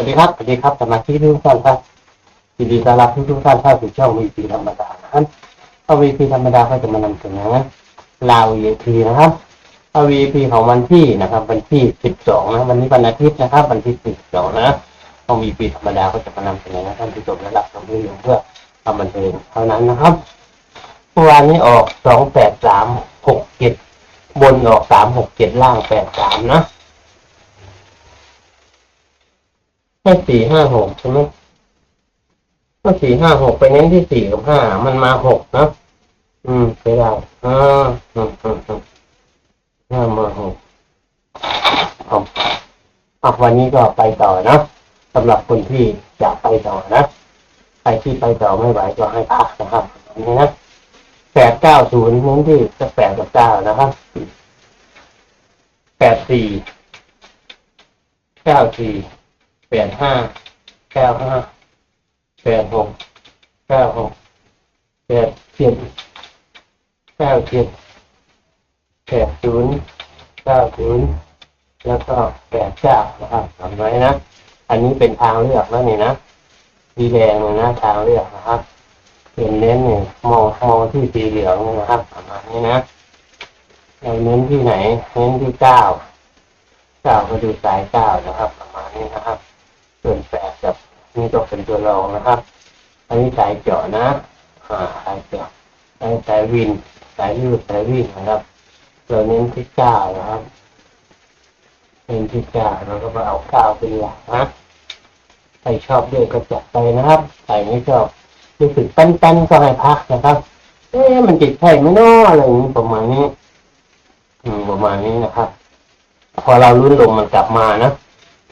วัสดีครับสวัสดีครับสมาชิกทุกท่านครับยินดีต้อนรับทุกทุกท่านเข้าสู่ช่องวีพีธรรมดานะครับเข้าวีพีธรรมดาก็จะมานำเสนอลาววีพีนะครับเอาวีพีของวันที่นะครับ วันที่สิบสองนะวันนี้วันอาทิตย์นะครับ วันที่สิบสองนะเอาวีพีธรรมดาก็จะมานำเสนอท่านผู้ชมและรับชมด้วยเพื่อความบันเทิงเท่านั้นนะครับเมื่อวานนี้ออกสองแปดสามหกเจ็ดบนออกสามหกเจ็ดล่างแปดสามนะ ให้สี่ห้าหกใช่ไหมก็สี่ห้าหกไปเน้นที่สี่กับห้ามันมาหกนะอืมใช่ได้อ่าอืมอืมอืมห้ามาหกเอาเอาวันนี้ก็ไปต่อนะสำหรับคนที่อยากไปต่อนะใครที่ไปต่อไม่ไหวก็ให้พักนะครับอันนี้นะแปดเก้าศูนย์เน้นที่แปดกับเก้านะครับแปดสี่เก้าสี่ แปดห้าเก้าห้าแปดหกเก้าหกแปดเจ็ดเก้าเจ็ดแปดศูนย์เก้าศูนย์แล้วก็แปดเก้านะครับจำไว้นะ อันนี้เป็นทางเลือกแล้วนี่นะสีแดงนะทางเลือกนะครับเป็นเน้นเนี่ยมองมองที่สีเหลืองนะครับประมาณนี้นะเราเน้นที่ไหน เน้นที่เก้าเก้าก็ดูสายเก้านะครับ ประมาณนี้นะครับ ส่วนแปดกับนี่ก็เป็นตัวรองนะครับ อันนี้สายเจาะนะอ่าสายเจาะสายสายวิน สายยืดสายวิ่งนะครับเราเน้นที่เก้านะครับเน้นที่เก้าเราก็มาเอาเก้าเป็นหลักนะใครชอบด้วยก็จัดไปนะครับใครไม่ชอบรู้สึกปั้นๆก็ให้พักนะครับเอ๊ะมันจิตใช่ไหมเนาะอะไรอย่างนี้ประมาณนี้ อืมประมาณนี้นะครับ พอเราลุ้นลมมันกลับมานะ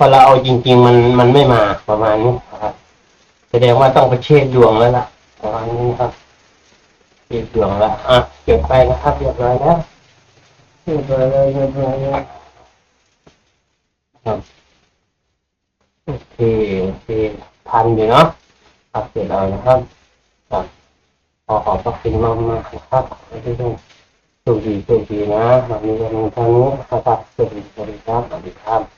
พอเราเอาจริง ๆ มันมันไม่มาประมาณนี้ครับ แสดงว่าต้องไปเช็คดวงแล้วล่ะประมาณนี้ครับเช็คดวงแล้วอะเก็บไปนะครับเรียบร้อยแล้วเรียบร้อยแล้วเรียบร้อยแล้วครับโอเคโอเคทันอยู่เนาะครับเสร็จแล้วนะครับครับขอขอบพระคุณมากมากนะครับขอให้ทุกท่านโชคดีโชคดีนะวันนี้วันนี้ท่านี้นครับสวัสดีสวัสดีครับสวัสดีครับ